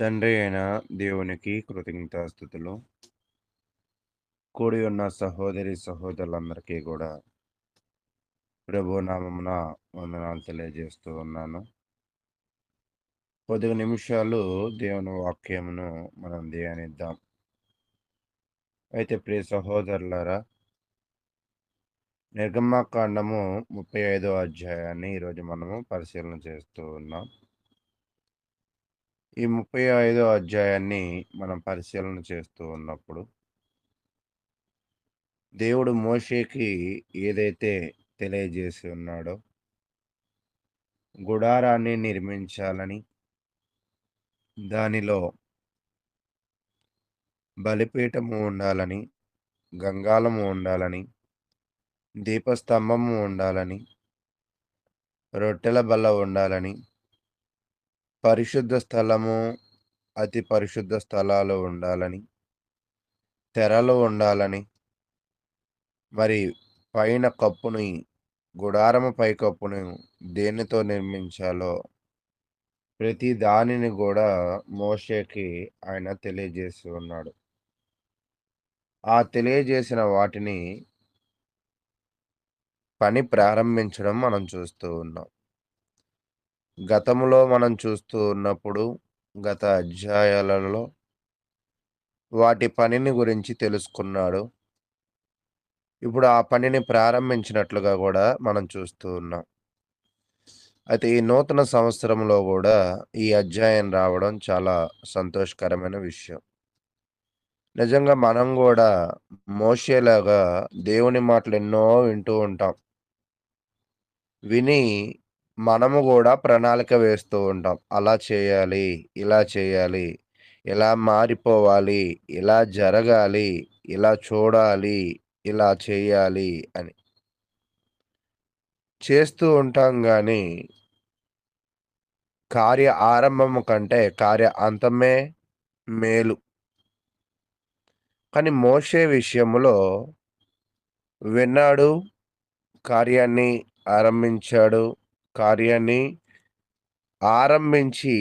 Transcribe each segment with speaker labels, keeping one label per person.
Speaker 1: తండ్రి అయిన దేవునికి కృతజ్ఞతాస్థుతులు కూడి ఉన్న సహోదరి సహోదరులందరికీ కూడా ప్రభు నామమున వందనాలు తెలియజేస్తూ ఉన్నాను. కొద్ది నిమిషాలు దేవుని వాక్యమును మనం ధ్యానిద్దాం. అయితే ప్రియ సహోదరులారా నిర్గమాకాండము ముప్పై ఐదో అధ్యాయాన్ని ఈరోజు మనము పరిశీలన చేస్తూ ఉన్నాం. ఈ ముప్పై ఐదో అధ్యాయాన్ని మనం పరిశీలన చేస్తూ ఉన్నప్పుడు దేవుడు మోషేకి ఏదైతే తెలియజేసి ఉన్నాడో గుడారాన్ని నిర్మించాలని దానిలో బలిపీఠము ఉండాలని గంగాలము ఉండాలని దీపస్తంభము ఉండాలని రొట్టెల బల్ల ఉండాలని పరిశుద్ధ స్థలము అతి పరిశుద్ధ స్థలాలు ఉండాలని తెరలు ఉండాలని మరి పైన కప్పుని గుడారము పై కప్పును దేనితో నిర్మించాలో ప్రతి దానిని కూడా మోషేకి ఆయన తెలియజేసి ఉన్నాడు. ఆ తెలియజేసిన వాటిని పని ప్రారంభించడం మనం చూస్తూ ఉన్నాం. గతంలో మనం చూస్తూ ఉన్నప్పుడు గత అధ్యాయాలలో వాటి పనిని గురించి తెలుసుకున్నాడు. ఇప్పుడు ఆ పనిని ప్రారంభించినట్లుగా కూడా మనం చూస్తూ ఉన్నాం. అయితే ఈ నూతన సంవత్సరంలో కూడా ఈ అధ్యాయం రావడం చాలా సంతోషకరమైన విషయం. నిజంగా మనం కూడా మోసేలాగా దేవుని మాటలు ఎన్నో వింటూ ఉంటాం. విని మనము కూడా ప్రణాళిక వేస్తూ ఉంటాం. అలా చేయాలి ఇలా చేయాలి ఇలా మారిపోవాలి ఇలా జరగాలి ఇలా చూడాలి ఇలా చేయాలి అని. చేస్తూ ఉంటాం కానీ కార్య ఆరంభం కంటే కార్య అంతమే మేలు. కానీ మోసే విషయంలో విన్నాడు కార్యాన్ని ఆరంభించాడు కార్యాన్ని ఆరంభించి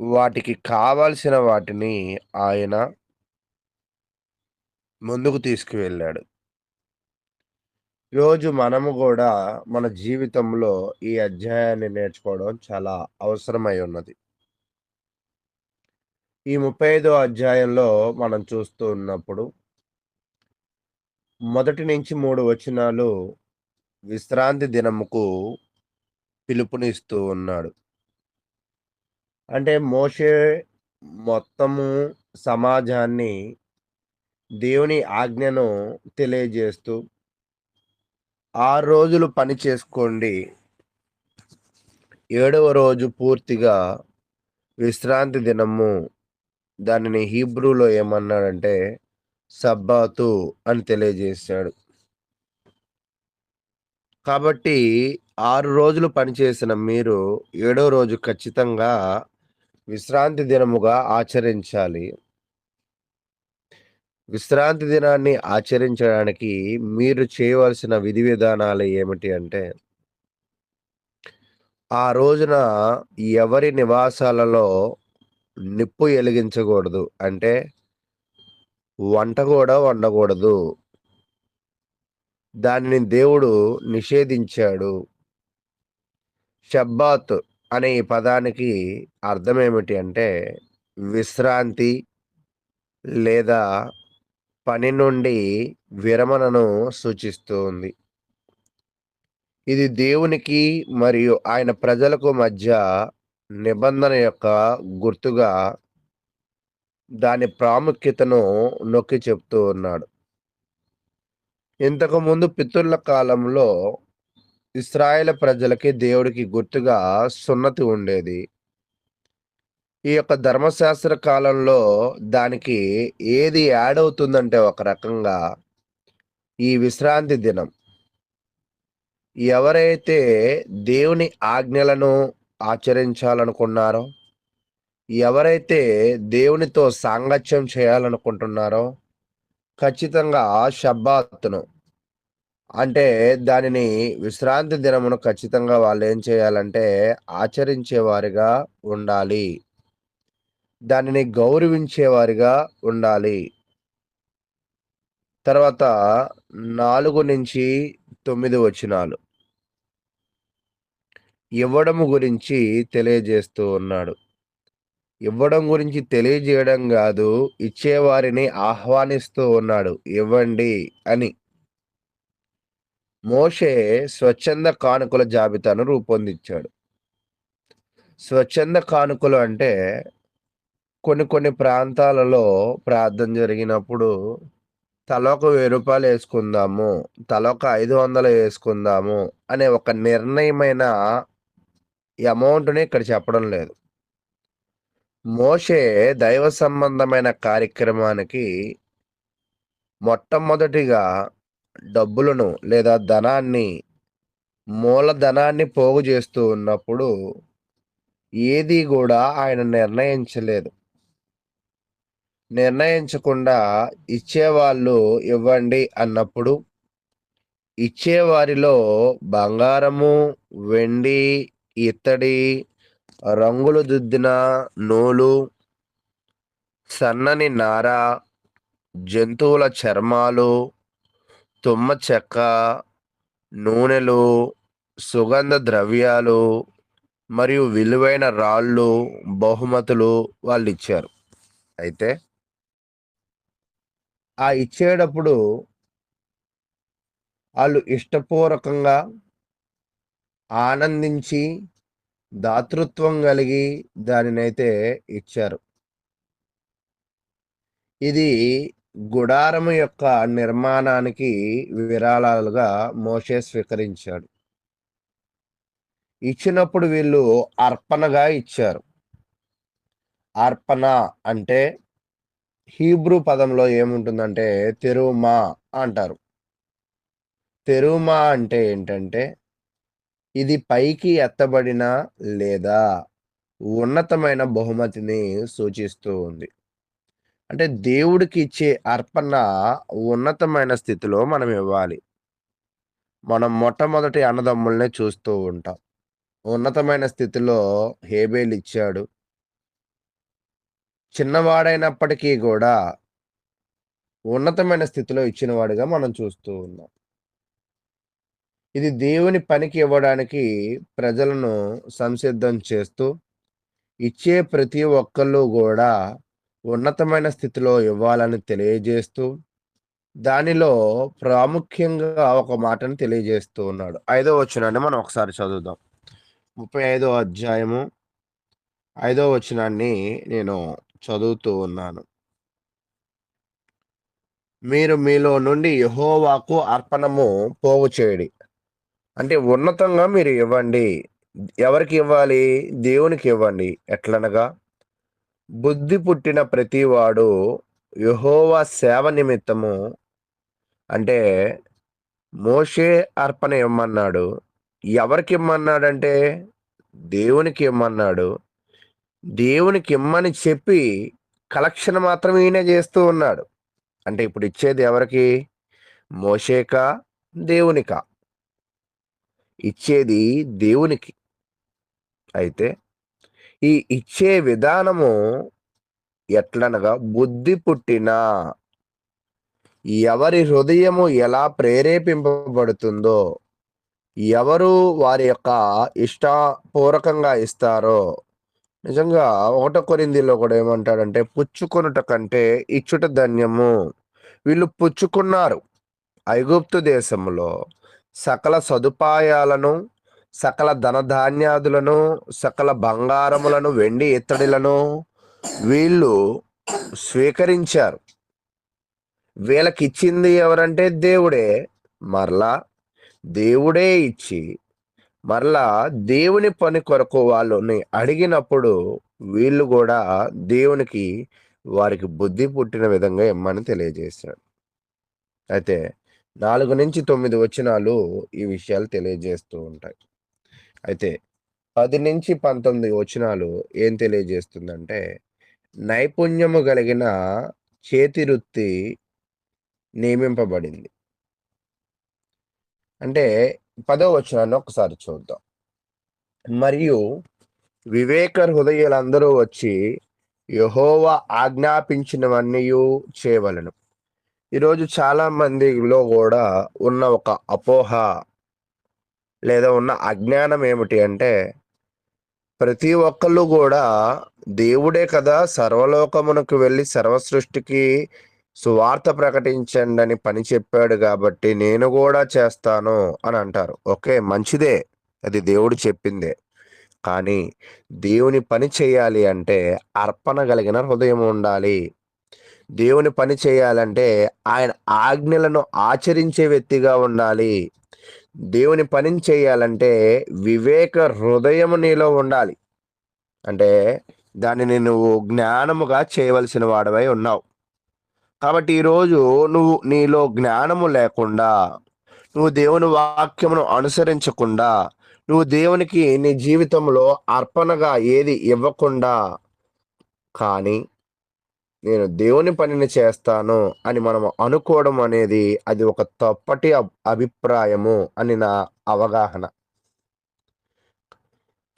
Speaker 1: వాటికి కావాల్సిన వాటిని ఆయన ముందుకు తీసుకువెళ్ళాడు. ఈరోజు మనము కూడా మన జీవితంలో ఈ అధ్యాయాన్ని నేర్చుకోవడం చాలా అవసరమై ఉన్నది. ఈ ముప్పై ఐదో అధ్యాయంలో మనం చూస్తూ ఉన్నప్పుడు మొదటి నుంచి మూడు వచనాలు విశ్రాంతి దినముకు పిలుపునిస్తూ ఉన్నాడు. అంటే మోషే మొత్తము సమాజాన్ని దేవుని ఆజ్ఞను తెలియజేస్తూ ఆరు రోజులు పని చేసుకోండి. ఏడవ రోజు పూర్తిగా విశ్రాంతి దినము. దానిని హీబ్రూలో ఏమన్నాడంటే సబ్బాతు అని తెలియజేశాడు. కాబట్టి ఆరు రోజులు పనిచేసిన మీరు ఏడో రోజు ఖచ్చితంగా విశ్రాంతి దినముగా ఆచరించాలి. విశ్రాంతి దినాన్ని ఆచరించడానికి మీరు చేయవలసిన విధి విధానాలు ఏమిటి అంటే ఆ రోజున ఎవరి నివాసాలలో నిప్పు వెలిగించకూడదు. అంటే వంట కూడా వండకూడదు. దానిని దేవుడు నిషేధించాడు. షబ్బాత్ అనే ఈ పదానికి అర్థం ఏమిటి అంటే విశ్రాంతి లేదా పని నుండి విరమణను సూచిస్తుంది ఇది దేవునికి మరియు ఆయన ప్రజలకు మధ్య నిబంధన యొక్క గుర్తుగా దాని ప్రాముఖ్యతను నొక్కి చెప్తూ ఉన్నాడు. ఇంతకుముందు పితృల కాలంలో ఇస్రాయేల్ ప్రజలకి దేవుడికి గుర్తుగా సున్నతి ఉండేది. ఈ యొక్క ధర్మశాస్త్ర కాలంలో దానికి ఏది యాడ్ అవుతుందంటే ఒక రకంగా ఈ విశ్రాంతి దినం. ఎవరైతే దేవుని ఆజ్ఞలను ఆచరించాలనుకున్నారో ఎవరైతే దేవునితో సాంగత్యం చేయాలనుకుంటున్నారో ఖచ్చితంగా షబ్బాత్ను అంటే దానిని విశ్రాంతి దినమును ఖచ్చితంగా వాళ్ళు ఏం చేయాలంటే ఆచరించేవారిగా ఉండాలి. దానిని గౌరవించేవారిగా ఉండాలి. తర్వాత నాలుగు నుంచి తొమ్మిది వచనాలు. ఇవ్వడము గురించి తెలియజేస్తూ ఉన్నాడు. ఇవ్వడం గురించి తెలియజేయడం కాదు ఇచ్చేవారిని ఆహ్వానిస్తూ ఉన్నాడు. ఇవ్వండి అని. మోషే స్వచ్ఛంద కానుకల జాబితాను రూపొందించాడు. స్వచ్ఛంద కానుకలు అంటే కొన్ని కొన్ని ప్రాంతాలలో ప్రార్థన జరిగినప్పుడు తలొక వెయ్యి రూపాయలు వేసుకుందాము తలొక ఐదు వందలు వేసుకుందాము అనే ఒక నిర్ణయమైన అమౌంట్ని ఇక్కడ చెప్పడం లేదు. మోషే దైవ సంబంధమైన కార్యక్రమానికి మొట్టమొదటిగా డబ్బులను లేదా ధనాన్ని మూలధనాన్ని పోగు చేస్తూ ఉన్నప్పుడు ఏది కూడా ఆయన నిర్ణయించలేదు. నిర్ణయించకుండా ఇచ్చేవాళ్ళు ఇవ్వండి అన్నప్పుడు ఇచ్చేవారిలో బంగారము వెండి ఇత్తడి రంగులు దిద్దిన నూలు సన్నని నార జంతువుల చర్మాలు తుమ్మ చెక్క నూనెలు సుగంధ ద్రవ్యాలు మరియు విలువైన రాళ్ళు బహుమతులు వాళ్ళు ఇచ్చారు అయితే ఆ ఇచ్చేటప్పుడు వాళ్ళు ఇష్టపూర్వకంగా ఆనందించి దాతృత్వం కలిగి దానినైతే ఇచ్చారు. ఇది గుడారము యొక్క నిర్మాణానికి విరాళాలుగా మోషే స్వీకరించాడు. ఇచ్చినప్పుడు వీళ్ళు అర్పణగా ఇచ్చారు. అర్పణ అంటే హీబ్రూ పదంలో ఏముంటుందంటే తెరుమా అంటారు. తెరుమా అంటే ఏంటంటే ఇది పైకి ఎత్తబడిన లేదా ఉన్నతమైన బహుమతిని సూచిస్తూ ఉంది. అంటే దేవుడికి ఇచ్చే అర్పణ ఉన్నతమైన స్థితిలో మనం ఇవ్వాలి. మనం మొట్టమొదటి అన్నదమ్ముల్నే చూస్తూ ఉంటాం. ఉన్నతమైన స్థితిలో హేబేల్ ఇచ్చాడు. చిన్నవాడైనప్పటికీ కూడా ఉన్నతమైన స్థితిలో ఇచ్చినవాడిగా మనం చూస్తూ ఉన్నాం. ఇది దేవుని పనికి ఇవ్వడానికి ప్రజలను సంసిద్ధం చేస్తూ ఇచ్చే ప్రతి ఒక్కళ్ళు కూడా ఉన్నతమైన స్థితిలో ఇవ్వాలని తెలియజేస్తూ దానిలో ప్రాముఖ్యంగా ఒక మాటను తెలియజేస్తూ ఉన్నాడు. ఐదో వచనాన్ని మనం ఒకసారి చదువుదాం. ముప్పై ఐదో అధ్యాయము ఐదో వచనాన్ని నేను చదువుతూ ఉన్నాను. మీరు మీలో నుండి యహోవాకు అర్పణము పోగు చేయడి అంటే ఉన్నతంగా మీరు ఇవ్వండి. ఎవరికి ఇవ్వాలి? దేవునికి ఇవ్వండి. ఎట్లనగా? బుద్ధి పుట్టిన ప్రతివాడు యహోవా సేవ నిమిత్తము అంటే మోషే అర్పణ ఇమ్మన్నాడు. ఎవరికి ఇమ్మన్నాడంటే? దేవునికి ఇమ్మన్నాడు. దేవునికి ఇమ్మని చెప్పి కలెక్షన్ మాత్రం ఈయన చేస్తూ ఉన్నాడు. అంటే ఇప్పుడు ఇచ్చేది ఎవరికి? మోషేక? దేవునికా? ఇచ్చేది దేవునికి. అయితే ఈ ఇచ్చే విధానము ఎట్లనగా బుద్ధి పుట్టిన ఎవరి హృదయము ఎలా ప్రేరేపింపబడుతుందో ఎవరు వారి యొక్క ఇష్టపూర్వకంగా ఇస్తారో. నిజంగా ఒకట కొరిందిలో కూడా ఏమంటాడంటే పుచ్చుకొనుట కంటే ఇచ్చుట ధన్యము. వీళ్ళు పుచ్చుకున్నారు ఐగుప్తు దేశంలో సకల సదుపాయాలను సకల ధనధాన్యాదులను సకల బంగారములను వెండి ఇత్తడిలను వీళ్ళు స్వీకరించారు. వీళ్ళకి ఇచ్చింది ఎవరంటే దేవుడే. మరలా దేవుడే ఇచ్చి మరలా దేవుని పని కొరకు వాళ్ళని అడిగినప్పుడు వీళ్ళు కూడా దేవునికి వారికి బుద్ధి పుట్టిన విధంగా ఇమ్మని తెలియజేశాడు అయితే నాలుగు నుంచి తొమ్మిది వచనాలు ఈ విషయాలు తెలియజేస్తూ ఉంటాయి. అయితే పది నుంచి పంతొమ్మిది వచనాలు ఏం తెలియజేస్తుందంటే నైపుణ్యము కలిగిన చేతి వృత్తి నియమింపబడింది. అంటే పదో వచనాన్ని ఒకసారి చూద్దాం. మరియు వివేక హృదయాలందరూ వచ్చి యహోవ ఆజ్ఞాపించినవన్నీయు చేయవలెను. ఈరోజు చాలా మందిలో కూడా ఉన్న ఒక అపోహ లేదా ఉన్న అజ్ఞానం ఏమిటి అంటే ప్రతి ఒక్కళ్ళు కూడా దేవుడే కదా సర్వలోకమునకు వెళ్ళి సర్వసృష్టికి సువార్త సువార్త ప్రకటించండని పని చెప్పాడు కాబట్టి నేను కూడా చేస్తాను అని అంటారు. ఓకే. మంచిదే. అది దేవుడు చెప్పిందే. కానీ దేవుని పని చేయాలి అంటే అర్పణ కలిగిన హృదయం ఉండాలి. దేవుని పని చేయాలంటే ఆయన ఆజ్ఞలను ఆచరించే వ్యక్తిగా ఉండాలి. దేవుని పని చేయాలంటే వివేక హృదయము నీలో ఉండాలి. అంటే దానిని నువ్వు జ్ఞానముగా చేయవలసిన వాడవై ఉన్నావు. కాబట్టి ఈరోజు నువ్వు నీలో జ్ఞానము లేకుండా, నువ్వు దేవుని వాక్యమును అనుసరించకుండా, నువ్వు దేవునికి నీ జీవితంలో అర్పణగా ఏది ఇవ్వకుండా కానీ నేను దేవుని పనిని చేస్తాను అని మనం అనుకోవడం అనేది అది ఒక తప్పటి అభిప్రాయము అని నా అవగాహన.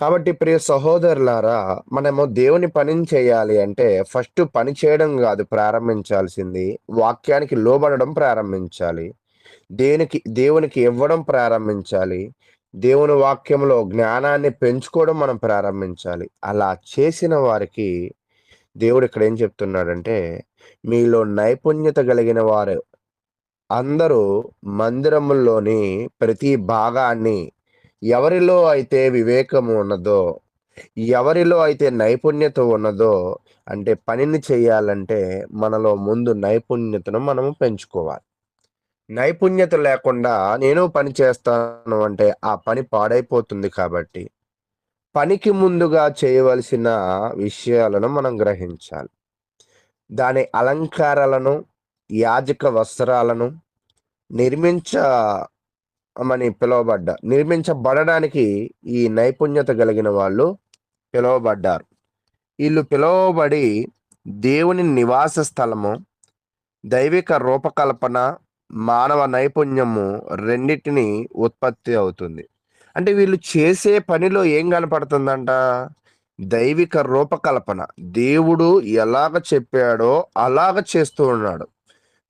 Speaker 1: కాబట్టి ప్రియ సహోదరులారా, మనము దేవుని పనిని చేయాలి అంటే ఫస్ట్ పని చేయడం కాదు ప్రారంభించాల్సింది. వాక్యానికి లోబడడం ప్రారంభించాలి. దేనికి దేవునికి ఇవ్వడం ప్రారంభించాలి. దేవుని వాక్యంలో జ్ఞానాన్ని పెంచుకోవడం మనం ప్రారంభించాలి. అలా చేసిన వారికి దేవుడు ఇక్కడ ఏం చెప్తున్నాడంటే, మీలో నైపుణ్యత కలిగిన వారు అందరూ మందిరముల్లోని ప్రతి భాగాన్ని ఎవరిలో అయితే వివేకము ఉన్నదో, ఎవరిలో అయితే నైపుణ్యత ఉన్నదో అంటే పనిని చేయాలంటే మనలో ముందు నైపుణ్యతను మనము పెంచుకోవాలి. నైపుణ్యత లేకుండా నేను పని చేస్తాను అంటే ఆ పని పాడైపోతుంది కాబట్టి పనికి ముందుగా చేయవలసిన విషయాలను మనం గ్రహించాలి. దాని అలంకారాలను, యాజక వస్త్రాలను నిర్మించమని పిలువబడ్డ నిర్మించబడడానికి ఈ నైపుణ్యత కలిగిన వాళ్ళు పిలువబడ్డారు. వీళ్ళు పిలువబడి దేవుని నివాస స్థలము, దైవిక రూపకల్పన, మానవ నైపుణ్యము రెండింటిని ఉత్పత్తి అవుతుంది. అంటే వీళ్ళు చేసే పనిలో ఏం కనపడుతుందంట? దైవిక రూపకల్పన. దేవుడు ఎలాగ చెప్పాడో అలాగ చేస్తూ ఉన్నాడు.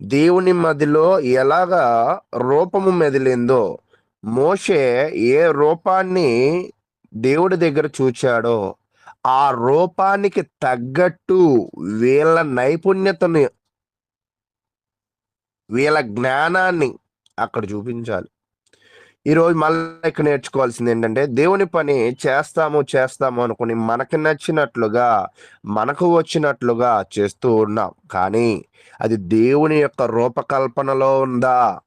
Speaker 1: దేవుని మదిలో ఎలాగా రూపము మెదిలిందో, మోషే ఏ రూపాన్ని దేవుడి దగ్గర చూచాడో, ఆ రూపానికి తగ్గట్టు వీళ్ళ నైపుణ్యతను వీళ్ళ జ్ఞానాన్ని అక్కడ చూపించాలి. ఈరోజు మళ్ళీ ఇక్కడ నేర్చుకోవాల్సిందేంటంటే, దేవుని పని చేస్తాము, చేస్తాము అనుకుని మనకి నచ్చినట్లుగా, మనకు వచ్చినట్లుగా చేస్తూ ఉన్నాం. కానీ అది దేవుని యొక్క రూపకల్పనలో ఉందా?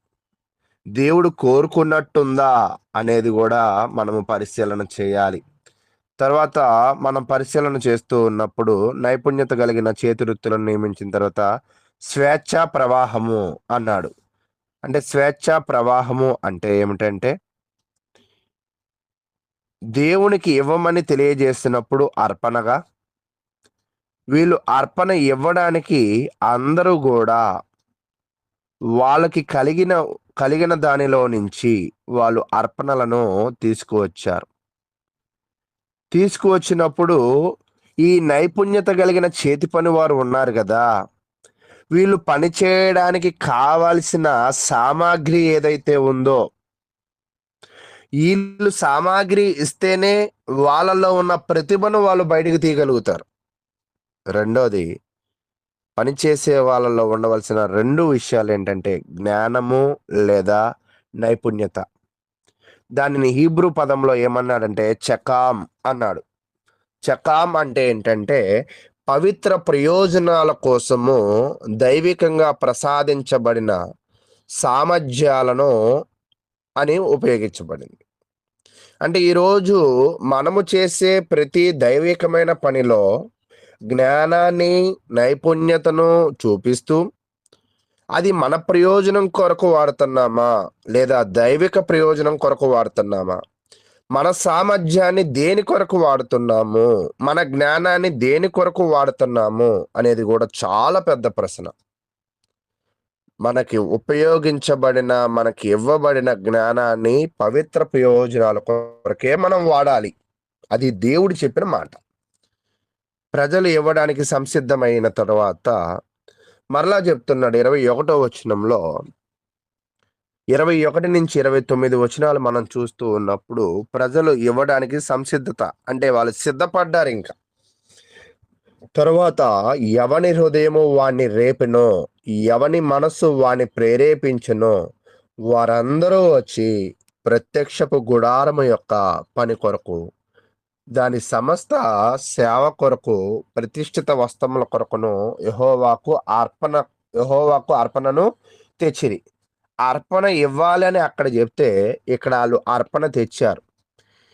Speaker 1: దేవుడు కోరుకున్నట్టుందా? అనేది కూడా మనము పరిశీలన చేయాలి. తర్వాత మనం పరిశీలన చేస్తూ ఉన్నప్పుడు నైపుణ్యత కలిగిన చేతివృత్తులను నియమించిన తర్వాత స్వేచ్ఛా ప్రవాహము అన్నాడు. అంటే స్వేచ్ఛ ప్రవాహము అంటే ఏమిటంటే దేవునికి ఇవ్వమని తెలియజేసినప్పుడు అర్పణగా వీళ్ళు అర్పణ ఇవ్వడానికి అందరూ కూడా వాళ్ళకి కలిగిన కలిగిన దానిలో నుంచి వాళ్ళు అర్పణలను తీసుకువచ్చారు. తీసుకువచ్చినప్పుడు ఈ నైపుణ్యత కలిగిన చేతి పని వారు ఉన్నారు కదా వీళ్ళు పని చేయడానికి కావాల్సిన సామాగ్రి ఏదైతే ఉందో వీళ్ళు సామాగ్రి ఇస్తేనే వాళ్ళలో ఉన్న ప్రతిభను వాళ్ళు బయటకు తీయగలుగుతారు. రెండోది పని చేసే వాళ్ళలో ఉండవలసిన రెండు విషయాలు ఏంటంటే జ్ఞానము లేదా నైపుణ్యత. దానిని హీబ్రూ పదంలో ఏమన్నాడంటే చకాం అన్నాడు. చకాం అంటే ఏంటంటే పవిత్ర ప్రయోజనాల కోసము దైవికంగా ప్రసాదించబడిన సామర్థ్యాలను అని ఉపయోగించబడింది. అంటే ఈరోజు మనము చేసే ప్రతి దైవికమైన పనిలో జ్ఞానాన్ని, నైపుణ్యతను చూపిస్తూ అది మన ప్రయోజనం కొరకు వాడుతున్నామా? లేదా దైవిక ప్రయోజనం కొరకు వాడుతున్నామా? మన సామర్థ్యాన్ని దేని కొరకు వాడుతున్నాము? మన జ్ఞానాన్ని దేని కొరకు వాడుతున్నాము? అనేది కూడా చాలా పెద్ద ప్రశ్న. మనకి ఉపయోగించబడిన, మనకి ఇవ్వబడిన జ్ఞానాన్ని పవిత్ర ప్రయోజనాల కొరకే మనం వాడాలి. అది దేవుడు చెప్పిన మాట. ప్రజలు ఇవ్వడానికి సంసిద్ధమైన తర్వాత మరలా చెప్తున్నాడు ఇరవై ఒకటో వచనంలో ఇరవై ఒకటి నుంచి ఇరవై తొమ్మిది వచనాలు మనం చూస్తూ ఉన్నప్పుడు ప్రజలు ఇవ్వడానికి సంసిద్ధత అంటే వాళ్ళు సిద్ధపడ్డారు ఇంకా. తరువాత ఎవని హృదయము వాణ్ణి రేపెనో ఎవని మనస్సు వాణ్ణి ప్రేరేపించునో వారందరూ వచ్చి ప్రత్యక్షపు గుడారము యొక్క పని కొరకు దాని సమస్త సేవ కొరకు ప్రతిష్ఠిత వస్త్రముల కొరకును యహోవాకు అర్పణ యహోవాకు అర్పణను తెచ్చిరి. అర్పణ ఇవ్వాలని అక్కడ చెప్తే ఇక్కడ వాళ్ళు అర్పణ తెచ్చారు.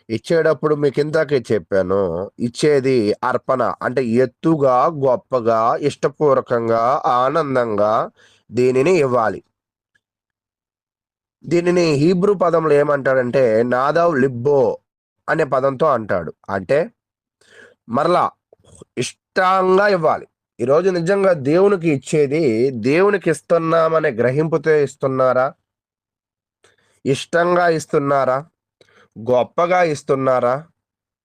Speaker 1: ఇచ్చేటప్పుడు మీకు ఇందాకే చెప్పాను ఇచ్చేది అర్పణ అంటే ఎత్తుగా గొప్పగా ఇష్టపూర్వకంగా ఆనందంగా దీనిని ఇవ్వాలి. దీనిని హీబ్రూ పదంలో ఏమంటాడంటే నాదవ్ లిబ్బో అనే పదంతో అంటాడు. అంటే మరలా ఇష్టంగా ఇవ్వాలి. ఈరోజు నిజంగా దేవునికి ఇచ్చేది దేవునికి ఇస్తున్నామనే గ్రహింపుతో ఇస్తున్నారా? ఇష్టంగా ఇస్తున్నారా? గొప్పగా ఇస్తున్నారా?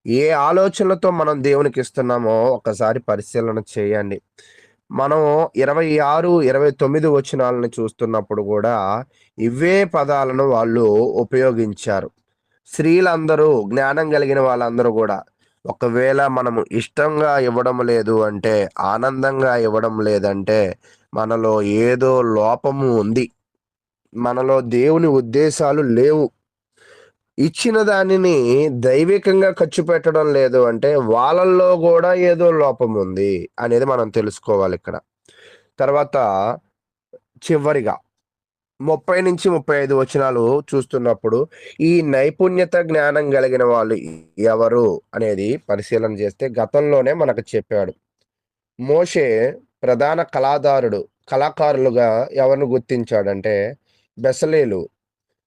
Speaker 1: ఏ ఆలోచనలతో మనం దేవునికి ఇస్తున్నామో ఒకసారి పరిశీలన చేయండి. మనం ఇరవై ఆరు ఇరవై తొమ్మిది వచనాలను చూస్తున్నప్పుడు కూడా ఇవే పదాలను వాళ్ళు ఉపయోగించారు. స్త్రీలందరూ జ్ఞానం కలిగిన వాళ్ళందరూ కూడా ఒకవేళ మనము ఇష్టంగా ఇవ్వడం లేదు అంటే ఆనందంగా ఇవ్వడం లేదంటే మనలో ఏదో లోపము ఉంది. మనలో దేవుని ఉద్దేశాలు లేవు. ఇచ్చిన దానిని దైవికంగా ఖర్చు పెట్టడం లేదు అంటే వాళ్ళల్లో కూడా ఏదో లోపం ఉంది అనేది మనం తెలుసుకోవాలి ఇక్కడ. తర్వాత చివరిగా ముప్పై నుంచి ముప్పై ఐదు వచనాలు చూస్తున్నప్పుడు ఈ నైపుణ్యత జ్ఞానం కలిగిన వాళ్ళు ఎవరు అనేది పరిశీలన చేస్తే గతంలోనే మనకు చెప్పాడు. మోషే ప్రధాన కళాదారుడు కళాకారులుగా ఎవరిని గుర్తించాడంటే బెసలేలు.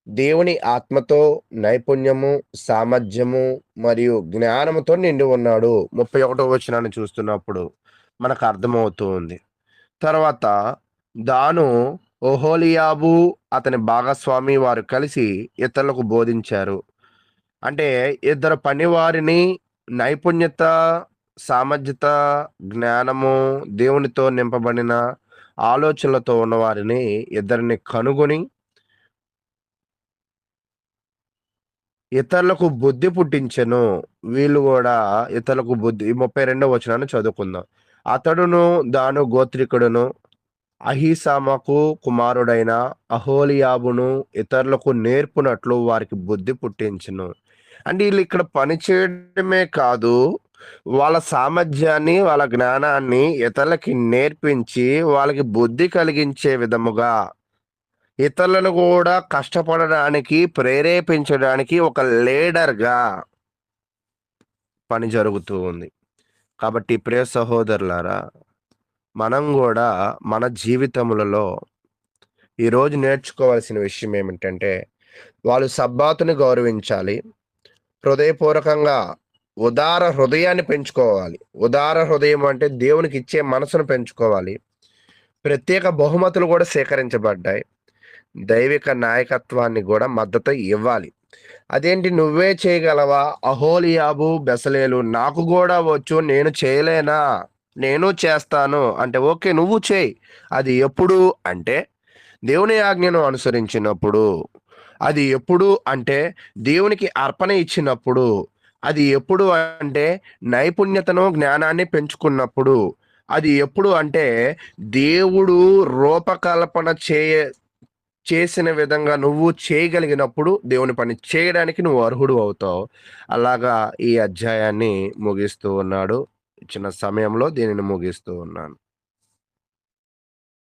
Speaker 1: దేవుని ఆత్మతో నైపుణ్యము సామర్థ్యము మరియు జ్ఞానముతో నిండి ఉన్నాడు ముప్పై ఒకటో వచనాన్ని చూస్తున్నప్పుడు మనకు అర్థమవుతూ ఉంది. తర్వాత దాను ఓహోలియాబు అతని భాగస్వామి వారు కలిసి ఇతరులకు బోధించారు. అంటే ఇద్దరు పనివారిని నైపుణ్యత సామర్థ్యత జ్ఞానము దేవునితో నింపబడిన ఆలోచనలతో ఉన్నవారిని ఇద్దరిని కనుగొని ఇతరులకు బుద్ధి పుట్టించను. వీళ్ళు కూడా ఇతరులకు బుద్ధి ముప్పై రెండో వచనాన్ని చదువుకుందాం. అతడును దాను గోత్రికుడును అహీసామకు కుమారుడైన అహోలియాబును ఇతరులకు నేర్పునట్లు వారికి బుద్ధి పుట్టించును. అంటే వీళ్ళు ఇక్కడ పని చేయడమే కాదు వాళ్ళ సామర్థ్యాన్ని వాళ్ళ జ్ఞానాన్ని ఇతరులకి నేర్పించి వాళ్ళకి బుద్ధి కలిగించే విధముగా ఇతరులను కూడా కష్టపడడానికి ప్రేరేపించడానికి ఒక లీడర్గా పని జరుగుతూ ఉంది. కాబట్టి ప్రియ సహోదరులారా మనం కూడా మన జీవితములలో ఈరోజు నేర్చుకోవాల్సిన విషయం ఏమిటంటే వాళ్ళు సబ్బాతుని గౌరవించాలి హృదయపూర్వకంగా ఉదార హృదయాన్ని పెంచుకోవాలి. ఉదార హృదయం అంటే దేవునికి ఇచ్చే మనసును పెంచుకోవాలి. ప్రత్యేక బహుమతులు కూడా సేకరించబడ్డాయి. దైవిక నాయకత్వాన్ని కూడా మద్దతు ఇవ్వాలి. అదేంటి నువ్వే చేయగలవా? అహోలియాబు బెసలేలు నాకు కూడా వచ్చు నేను చేయలేనా? నేను చేస్తాను. అంటే ఓకే నువ్వు చేయి. అది ఎప్పుడు అంటే దేవుని ఆజ్ఞను అనుసరించినప్పుడు అది ఎప్పుడు అంటే దేవునికి అర్పణ ఇచ్చినప్పుడు అది ఎప్పుడు అంటే నైపుణ్యతను జ్ఞానాన్ని పెంచుకున్నప్పుడు అది ఎప్పుడు అంటే దేవుడు రూపకల్పన చేయ చేసిన విధంగా నువ్వు చేయగలిగినప్పుడు దేవుని పని చేయడానికి నువ్వు అర్హుడు అవుతావు. అలాగా ఈ అధ్యాయాన్ని ముగిస్తూ ఉన్నాడు. ఇచ్చిన సమయంలో దీనిని ముగిస్తూ ఉన్నాను.